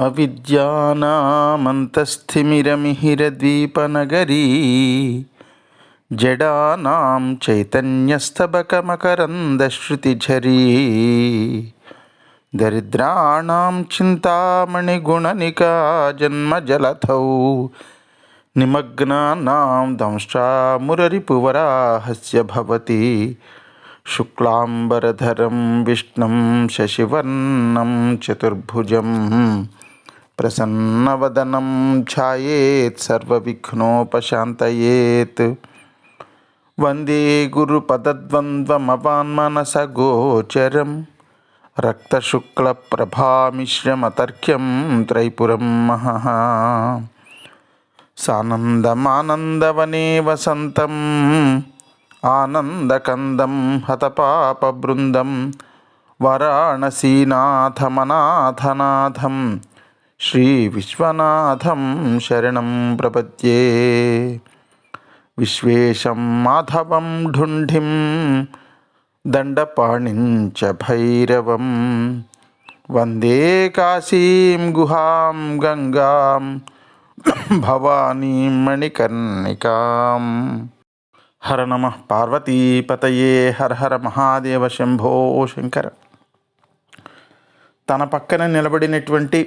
అవిద్యానామంతస్థిమిరమిహిరద్వీపనగరీ జడానాం చైతన్యస్తబకమకరందశ్రుతిఝరీ దరిద్రాణం చింతామణిగుణనికా జన్మజలథౌ నిమగ్నానాం దంష్ట్రామురరిపువరాహస్య భవతి శుక్లాంబరధరం విష్ణుం శశివర్ణం చతుర్భుజం ప్రసన్నవదనం ఛాయేత్ సర్వవిఘ్నోపశాంతయేత్. వందే గురుపదద్వంద్వమవాన్మనసగోచరం రక్తశుక్లప్రభామిశ్రమతర్క్యం త్రైపురం మహః సానందమానందవనే వసంతం ఆనందకందం హతపాపబృందం వారాణసీనాథమనాథనాథం శ్రీ విశ్వనాథం శరణం ప్రపద్యే విశ్వేశం మాధవం ఢుంఢిం దండపాణించ భైరవం వందే కాశీం గుహాం గంగాం భవానీ మణికర్ణికాం హర నమ పార్వతీపతయే హర హర మహాదేవ శంభో శంకర తన పక్కన నిలబడినటువంటి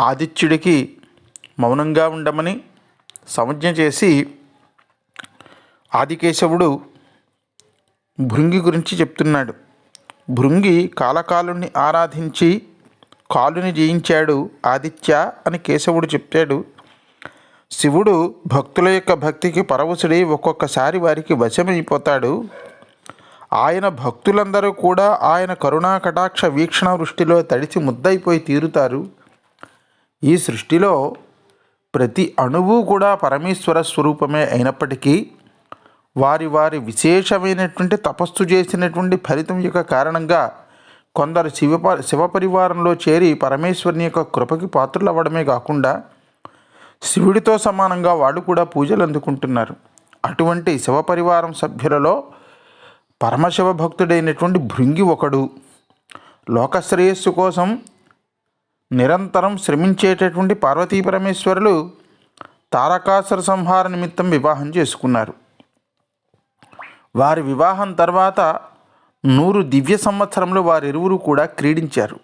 ఆదిత్యుడికి మౌనంగా ఉండమని సంజ్ఞ చేసి ఆదికేశవుడు భృంగి గురించి చెప్తున్నాడు. భృంగి కాలకాలుని ఆరాధించి కాలుని జయించాడు ఆదిత్య అని కేశవుడు చెప్పాడు శివుడు భక్తుల యొక్క భక్తికి పరవశుడై ఒక్కొక్కసారి వారికి వశమైపోతాడు. ఆయన భక్తులందరూ కూడా ఆయన కరుణా కటాక్ష వీక్షణ వృష్టిలో తడిచి ముద్దయిపోయి తీరుతారు. ఈ సృష్టిలో ప్రతి అణువు కూడా పరమేశ్వర స్వరూపమే అయినప్పటికీ వారి వారి విశేషమైనటువంటి తపస్సు చేసినటువంటి ఫలితం యొక్క కారణంగా కొందరు శివ శివపరివారంలో చేరి పరమేశ్వరుని యొక్క కృపకి పాత్రలు అవ్వడమే కాకుండా శివుడితో సమానంగా వాళ్ళు కూడా పూజలు అందుకుంటున్నారు. అటువంటి శివపరివారం సభ్యులలో పరమశివ భక్తుడైనటువంటి భృంగి ఒకడు లోకశ్రేయస్సు కోసం నిరంతరం శ్రమించేటటువంటి పార్వతీ పరమేశ్వరులు తారకాసుర సంహార నిమిత్తం వివాహం చేసుకున్నారు. వారి వివాహం తర్వాత నూరు దివ్య సంవత్సరంలో వారిరువురు కూడా క్రీడించారు.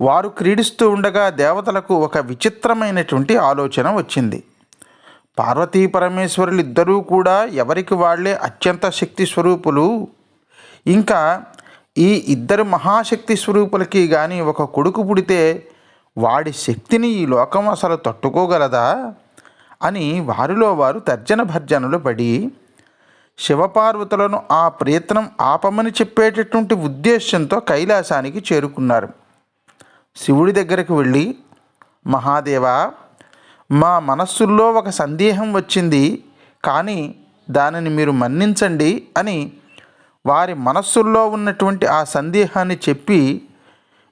వారు క్రీడిస్తూ ఉండగా దేవతలకు ఒక విచిత్రమైనటువంటి ఆలోచన వచ్చింది. పార్వతీ పరమేశ్వరులు ఇద్దరూ కూడా ఎవరికి వాళ్ళే అత్యంత శక్తి స్వరూపులు. ఇంకా ఈ ఇద్దరు మహాశక్తి స్వరూపులకి కానీ ఒక కొడుకు పుడితే వాడి శక్తిని ఈ లోకం అసలు తట్టుకోగలదా? అని వారిలో వారు తర్జన భర్జనలు పడి శివపార్వతులను ఆ ప్రయత్నం ఆపమని చెప్పేటటువంటి ఉద్దేశంతో కైలాసానికి చేరుకున్నారు. శివుడి దగ్గరకు వెళ్ళి మహాదేవా మా మనస్సుల్లో ఒక సందేహం వచ్చింది. కానీ దానిని మీరు మన్నించండి అని వారి మనస్సుల్లో ఉన్నటువంటి ఆ సందేహాన్ని చెప్పి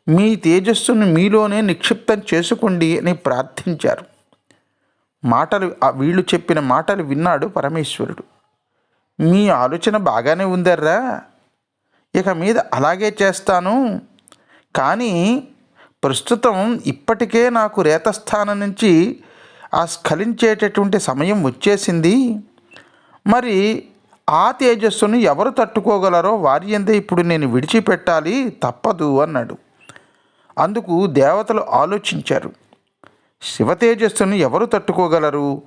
మీ తేజస్సును మీలోనే నిక్షిప్తం చేసుకోండి అని ప్రార్థించారు. మాటలు వీళ్ళు చెప్పిన మాటలు విన్నాడు పరమేశ్వరుడు. మీ ఆలోచన బాగానే ఉందర్రా. ఇక మీద అలాగే చేస్తాను. కానీ ప్రస్తుతం ఇప్పటికే నాకు రేతస్థానం నుంచి ఆ స్ఖలించేటటువంటి సమయం వచ్చేసింది. మరి ఆ తేజస్సును ఎవరు తట్టుకోగలరో వారి ఎందే ఇప్పుడు నేను విడిచిపెట్టాలి తప్పదు అన్నాడు. అందుకు దేవతలు ఆలోచించారు. శివ తేజస్సును ఎవరు తట్టుకోగలరు?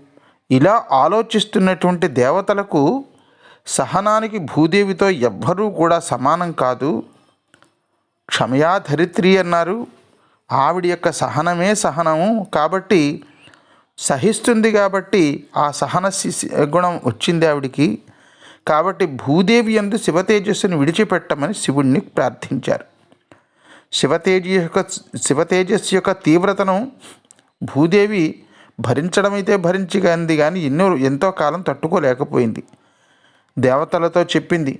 ఇలా ఆలోచిస్తున్నటువంటి దేవతలకు సహనానికి భూదేవితో ఎవ్వరూ కూడా సమానం కాదు. క్షమయా ధరిత్రి అన్నారు. ఆవిడ యొక్క సహనమే సహనము కాబట్టి సహిస్తుంది కాబట్టి ఆ సహన గుణం వచ్చింది ఆవిడికి. కాబట్టి భూదేవి ఎందు శివతేజస్సును విడిచిపెట్టమని శివుణ్ణి ప్రార్థించారు. శివతేజ యొక్క శివతేజస్సు యొక్క తీవ్రతను భూదేవి భరించడమైతే భరించగలింది కానీ ఎన్నో ఎంతో కాలం తట్టుకోలేకపోయింది. దేవతలతో చెప్పింది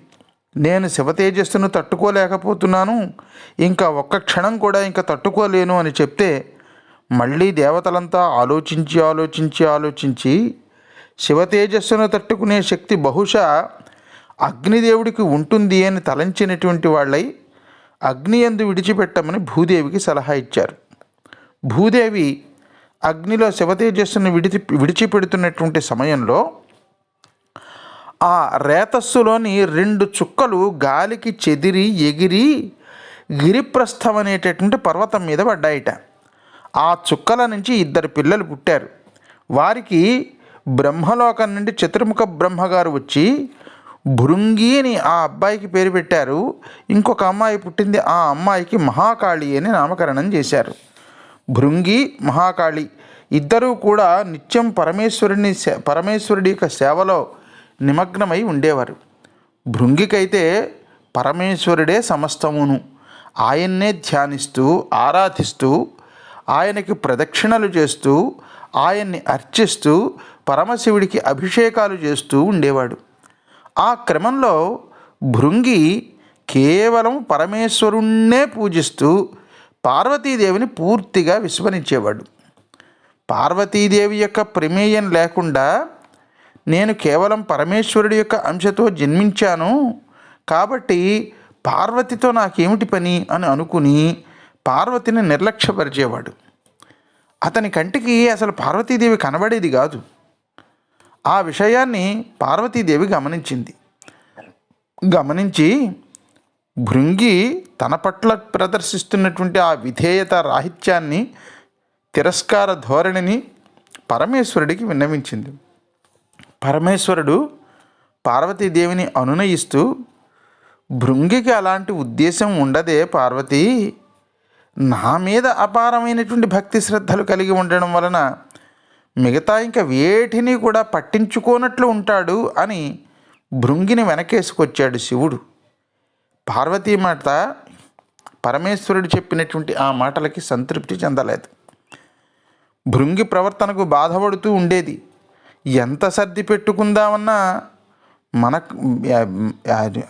నేను శివతేజస్సును తట్టుకోలేకపోతున్నాను ఇంకా ఒక్క క్షణం కూడా ఇంకా తట్టుకోలేను అని చెప్తే మళ్ళీ దేవతలంతా ఆలోచించి ఆలోచించి ఆలోచించి శివతేజస్సును తట్టుకునే శక్తి బహుశా అగ్నిదేవుడికి ఉంటుంది అని తలంచినటువంటి వాళ్ళై అగ్ని ఎందు విడిచిపెట్టమని భూదేవికి సలహా ఇచ్చారు. భూదేవి అగ్నిలో శివతేజస్సును విడిచి విడిచిపెడుతున్నటువంటి సమయంలో ఆ రేతస్సులోని రెండు చుక్కలు గాలికి చెదిరి ఎగిరి గిరిప్రస్థం అనేటటువంటి పర్వతం మీద పడ్డాయిట. ఆ చుక్కల నుంచి ఇద్దరు పిల్లలు పుట్టారు. వారికి బ్రహ్మలోకం నుండి చతుర్ముఖ బ్రహ్మగారు వచ్చి భృంగి అని ఆ అబ్బాయికి పేరు పెట్టారు. ఇంకొక అమ్మాయి పుట్టింది. ఆ అమ్మాయికి మహాకాళి అని నామకరణం చేశారు. భృంగి మహాకాళి ఇద్దరూ కూడా నిత్యం పరమేశ్వరుని పరమేశ్వరుడి యొక్క సేవలో నిమగ్నమై ఉండేవారు. భృంగికైతే పరమేశ్వరుడే సమస్తమును. ఆయన్నే ధ్యానిస్తూ ఆరాధిస్తూ ఆయనకి ప్రదక్షిణలు చేస్తూ ఆయన్ని అర్చిస్తూ పరమశివుడికి అభిషేకాలు చేస్తూ ఉండేవాడు. ఆ క్రమంలో భృంగి కేవలం పరమేశ్వరుణ్ణే పూజిస్తూ పార్వతీదేవిని పూర్తిగా విస్మరించేవాడు. పార్వతీదేవి యొక్క ప్రమేయం లేకుండా నేను కేవలం పరమేశ్వరుడి యొక్క అంశతో జన్మించాను. కాబట్టి పార్వతితో నాకేమిటి పని అని అనుకుని పార్వతిని నిర్లక్ష్యపరిచేవాడు. అతని కంటికి అసలు పార్వతీదేవి కనబడేది కాదు. ఆ విషయాన్ని పార్వతీదేవి గమనించింది. గమనించి భృంగి తన పట్ల ప్రదర్శిస్తున్నటువంటి ఆ విధేయత రాహిత్యాన్ని తిరస్కార ధోరణిని పరమేశ్వరుడికి విన్నవించింది. పరమేశ్వరుడు పార్వతీదేవిని అనునయిస్తూ భృంగికి అలాంటి ఉద్దేశం ఉండదే పార్వతీ. నా మీద అపారమైనటువంటి భక్తి శ్రద్ధలు కలిగి ఉండడం వలన మిగతా ఇంకా వేటిని కూడా పట్టించుకోనట్లు ఉంటాడు అని భృంగిని వెనకేసుకొచ్చాడు శివుడు. పార్వతీమాత పరమేశ్వరుడు చెప్పినటువంటి ఆ మాటలకి సంతృప్తి చెందలేదు. భృంగి ప్రవర్తనకు బాధపడుతూ ఉండేది. ఎంత సర్ది పెట్టుకుందామన్నా మనకు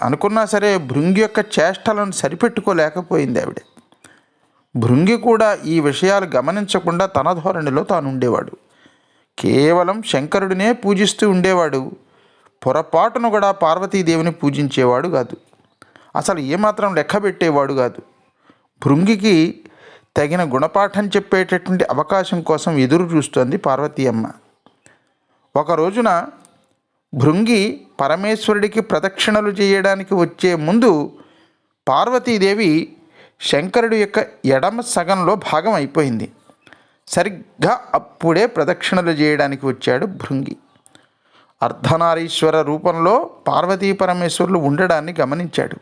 అనుకున్నా సరే భృంగి యొక్క చేష్టలను సరిపెట్టుకోలేకపోయింది ఆవిడ. భృంగి కూడా ఈ విషయాలు గమనించకుండా తన ధోరణిలో తాను ఉండేవాడు కేవలం శంకరుడినే పూజిస్తూ ఉండేవాడు. పొరపాటును కూడా పార్వతీదేవిని పూజించేవాడు కాదు. అసలు ఏమాత్రం లెక్క పెట్టేవాడు కాదు. భృంగికి తగిన గుణపాఠం చెప్పేటటువంటి అవకాశం కోసం ఎదురు చూస్తోంది పార్వతీ అమ్మ. ఒక రోజున భృంగి పరమేశ్వరుడికి ప్రదక్షిణలు చేయడానికి వచ్చే ముందు పార్వతీదేవి శంకరుడి యొక్క ఎడమ సగంలో భాగం అయిపోయింది. సరిగ్గా అప్పుడే ప్రదక్షిణలు చేయడానికి వచ్చాడు భృంగి. అర్ధనారీశ్వర రూపంలో పార్వతీ పరమేశ్వరులు ఉండడాన్ని గమనించాడు.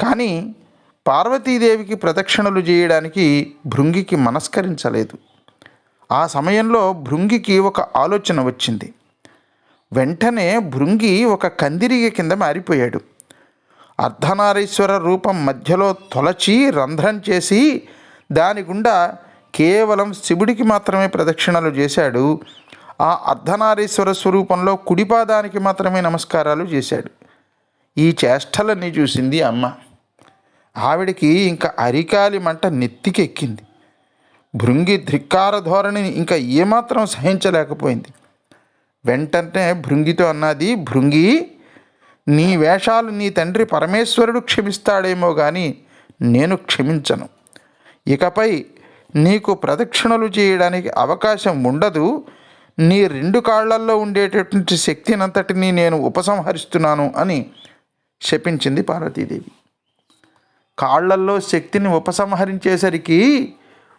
కానీ పార్వతీదేవికి ప్రదక్షిణలు చేయడానికి భృంగికి మనస్కరించలేదు. ఆ సమయంలో భృంగికి ఒక ఆలోచన వచ్చింది. వెంటనే భృంగి ఒక కందిరిగ కింద మారిపోయాడు. అర్ధనారీశ్వర రూపం మధ్యలో తొలచి రంధ్రం చేసి దాని గుండా కేవలం శివుడికి మాత్రమే ప్రదక్షిణలు చేశాడు ఆ అర్ధనారీశ్వర స్వరూపంలో కుడిపాదానికి మాత్రమే నమస్కారాలు చేశాడు. ఈ చేష్టలన్నీ చూసింది అమ్మ. ఆవిడికి ఇంకా అరికాలి మంట నెత్తికెక్కింది. భృంగి ధిక్కార ధోరణిని ఇంకా ఏమాత్రం సహించలేకపోయింది. వెంటనే భృంగితో అన్నది భృంగి నీ వేషాలు నీ తండ్రి పరమేశ్వరుడు క్షమిస్తాడేమో కానీ నేను క్షమించను. ఇకపై నీకు ప్రదక్షిణలు చేయడానికి అవకాశం ఉండదు. నీ రెండు కాళ్ళల్లో ఉండేటటువంటి శక్తినంతటిని నేను ఉపసంహరిస్తున్నాను అని శపించింది పార్వతీదేవి. కాళ్ళల్లో శక్తిని ఉపసంహరించేసరికి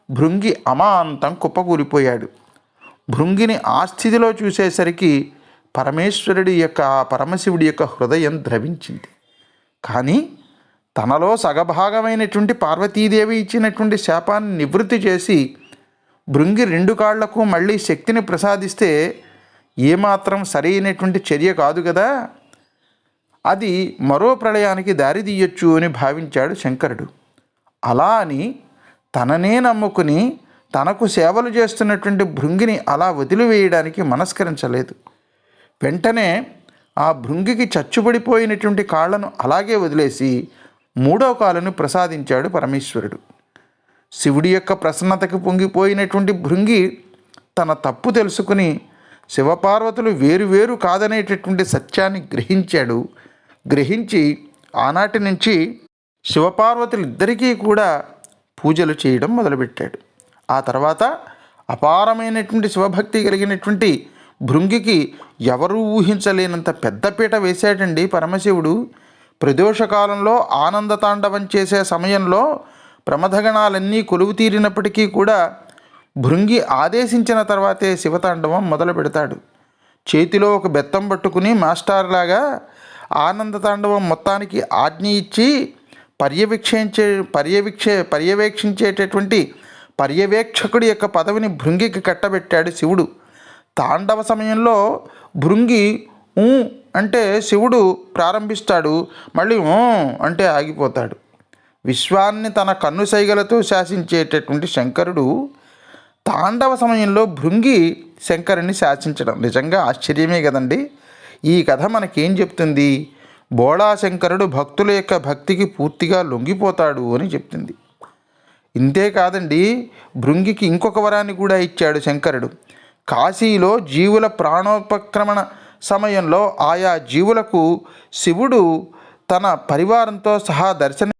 భృంగి అమాంతం కుప్పకూలిపోయాడు. భృంగిని ఆ స్థితిలో చూసేసరికి పరమేశ్వరుడి యొక్క పరమశివుడి యొక్క హృదయం ద్రవించింది. కానీ తనలో సగభాగమైనటువంటి పార్వతీదేవి ఇచ్చినటువంటి శాపాన్ని నివృత్తి చేసి భృంగి రెండు కాళ్ళకు మళ్ళీ శక్తిని ప్రసాదిస్తే ఏమాత్రం సరైనటువంటి చర్య కాదు కదా? అది మరో ప్రళయానికి దారితీయొచ్చు అని భావించాడు శంకరుడు. అలా అని తననే నమ్ముకుని తనకు సేవలు చేస్తున్నటువంటి భృంగిని అలా వదిలివేయడానికి మనస్కరించలేదు. వెంటనే ఆ భృంగికి చచ్చుబడిపోయినటువంటి కాళ్ళను అలాగే వదిలేసి మూడో కాలును ప్రసాదించాడు పరమేశ్వరుడు. శివుడి యొక్క ప్రసన్నతకు పొంగిపోయినటువంటి భృంగి తన తప్పు తెలుసుకుని శివపార్వతులు వేరు వేరు కాదనేటటువంటి సత్యాన్ని గ్రహించాడు. గ్రహించి ఆనాటి నుంచి శివపార్వతులు ఇద్దరికీ కూడా పూజలు చేయడం మొదలుపెట్టాడు. ఆ తర్వాత అపారమైనటువంటి శివభక్తి కలిగినటువంటి భృంగికి ఎవరూ ఊహించలేనంత పెద్దపీట వేశాడండి పరమశివుడు. ప్రదోషకాలంలో ఆనంద తాండవం చేసే సమయంలో ప్రమథగణాలన్నీ కొలువు తీరినప్పటికీ కూడా భృంగి ఆదేశించిన తర్వాతే శివతాండవం మొదలు పెడతాడు. చేతిలో ఒక బెత్తం పట్టుకుని మాస్టార్లాగా లాగా ఆనంద తాండవం మొత్తానికి ఆజ్ఞ ఇచ్చి పర్యవేక్షించే పర్యవేక్షే పర్యవేక్షించేటటువంటి పర్యవేక్షకుడి యొక్క పదవిని భృంగికి కట్టబెట్టాడు శివుడు. తాండవ సమయంలో భృంగి అంటే శివుడు ప్రారంభిస్తాడు మళ్ళీ అంటే ఆగిపోతాడు. విశ్వాన్ని తన కన్ను సైగలతో శాసించేటటువంటి శంకరుడు తాండవ సమయంలో భృంగి శంకరుని శాసించడం. నిజంగా ఆశ్చర్యమే కదండి. ఈ కథ మనకేం చెప్తుంది? బోళా శంకరుడు భక్తుల యొక్క భక్తికి పూర్తిగా లొంగిపోతాడు అని చెప్తుంది. ఇంతే కాదండి భృంగికి ఇంకొక వరాన్ని కూడా ఇచ్చాడు శంకరుడు. కాశీలో జీవుల ప్రాణోపక్రమణ సమయంలో ఆయా జీవులకు శివుడు తన పరివారంతో సహా దర్శనం